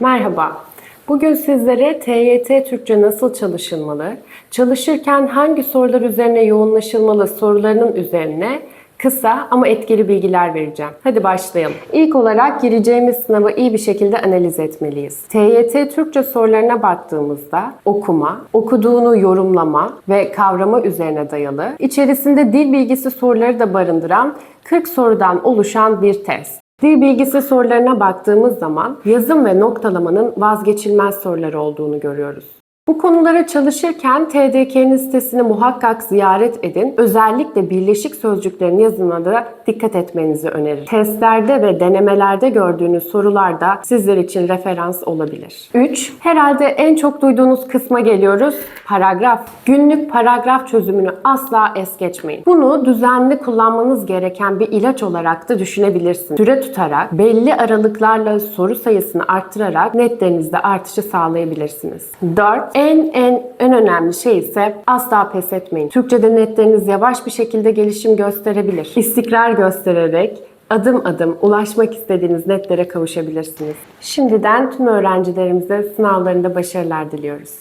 Merhaba. Bugün sizlere TYT Türkçe nasıl çalışılmalı, çalışırken hangi sorular üzerine yoğunlaşılmalı sorularının üzerine kısa ama etkili bilgiler vereceğim. Hadi başlayalım. İlk olarak gireceğimiz sınavı iyi bir şekilde analiz etmeliyiz. TYT Türkçe sorularına baktığımızda okuma, okuduğunu yorumlama ve kavrama üzerine dayalı, içerisinde dil bilgisi soruları da barındıran 40 sorudan oluşan bir test. Dil bilgisi sorularına baktığımız zaman yazım ve noktalamanın vazgeçilmez soruları olduğunu görüyoruz. Bu konulara çalışırken TDK'nin sitesini muhakkak ziyaret edin. Özellikle birleşik sözcüklerin yazımına dikkat etmenizi öneririm. Testlerde ve denemelerde gördüğünüz sorular da sizler için referans olabilir. 3. Herhalde en çok duyduğunuz kısma geliyoruz. Paragraf. Günlük paragraf çözümünü asla es geçmeyin. Bunu düzenli kullanmanız gereken bir ilaç olarak da düşünebilirsiniz. Süre tutarak, belli aralıklarla soru sayısını arttırarak netlerinizde artışı sağlayabilirsiniz. 4. En en en önemli şey ise asla pes etmeyin. Türkçe'de netleriniz yavaş bir şekilde gelişim gösterebilir. İstikrar göstererek adım adım ulaşmak istediğiniz netlere kavuşabilirsiniz. Şimdiden tüm öğrencilerimize sınavlarında başarılar diliyoruz.